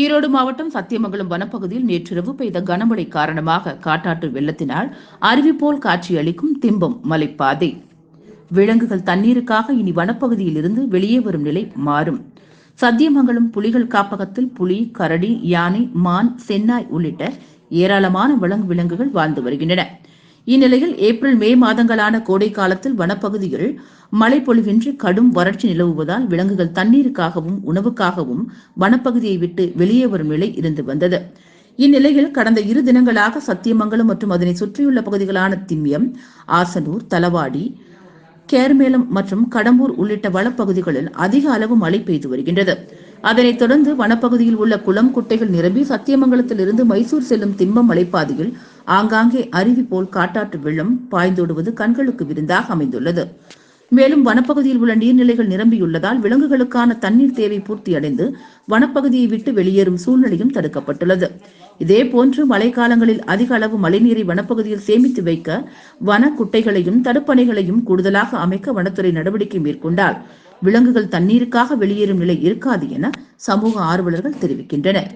ஈரோடு மாவட்டம் சத்தியமங்கலம் வனப்பகுதியில் நேற்றிரவு பெய்த கனமழை காரணமாக காட்டாற்று வெள்ளத்தினால் அருவி போல் காட்சியளிக்கும் திம்பம் மலைப்பாதை. விலங்குகள் தண்ணீருக்காக இனி வனப்பகுதியில் இருந்து வெளியே வரும் நிலை மாறும். சத்தியமங்கலம் புலிகள் காப்பகத்தில் புலி கரடி யானை மான் சென்னாய் உள்ளிட்ட ஏராளமான விலங்கு விலங்குகள் வாழ்ந்து வருகின்றன. இந்நிலையில் ஏப்ரல் மே மாதங்களான கோடை காலத்தில் வனப்பகுதியில் மழை பொழிவின்றி கடும் வறட்சி நிலவுவதால் விலங்குகள் தண்ணீருக்காகவும் உணவுக்காகவும் வனப்பகுதியை விட்டு வெளியே வரும் நிலை இருந்து வந்தது. இந்நிலையில் கடந்த இரு தினங்களாக சத்தியமங்கலம் மற்றும் அதனை சுற்றியுள்ள பகுதிகளான திம்யம் ஆசனூர் தலவாடி கேர்மேலம் மற்றும் கடம்பூர் உள்ளிட்ட வனப்பகுதிகளில் அதிக அளவு மழை பெய்து வருகின்றது. அதனைத் தொடர்ந்து வனப்பகுதியில் உள்ள குளம் குட்டைகள் நிரம்பி சத்தியமங்கலத்தில் இருந்து மைசூர் செல்லும் திம்பம் மலைப்பாதையில் ஆங்காங்கே அருவி போல் காட்டாற்று வெள்ளம் பாய்ந்தோடுவது கண்களுக்கு விருந்தாக அமைந்துள்ளது. மேலும் வனப்பகுதியில் உள்ள நீர்நிலைகள் நிரம்பியுள்ளதால் விலங்குகளுக்கான தண்ணீர் தேவை பூர்த்தியடைந்து வனப்பகுதியை விட்டு வெளியேறும் சூழ்நிலையும் தடுக்கப்பட்டுள்ளது. இதே போன்று மழைக்காலங்களில் அதிக அளவு மழைநீரை வனப்பகுதியில் சேமித்து வைக்க வன குட்டைகளையும் தடுப்பணைகளையும் கூடுதலாக அமைக்க வனத்துறை நடவடிக்கை மேற்கொண்டால் விலங்குகள் தண்ணீருக்காக வெளியேறும் நிலை இருக்காது என சமூக ஆர்வலர்கள் தெரிவிக்கின்றனர்.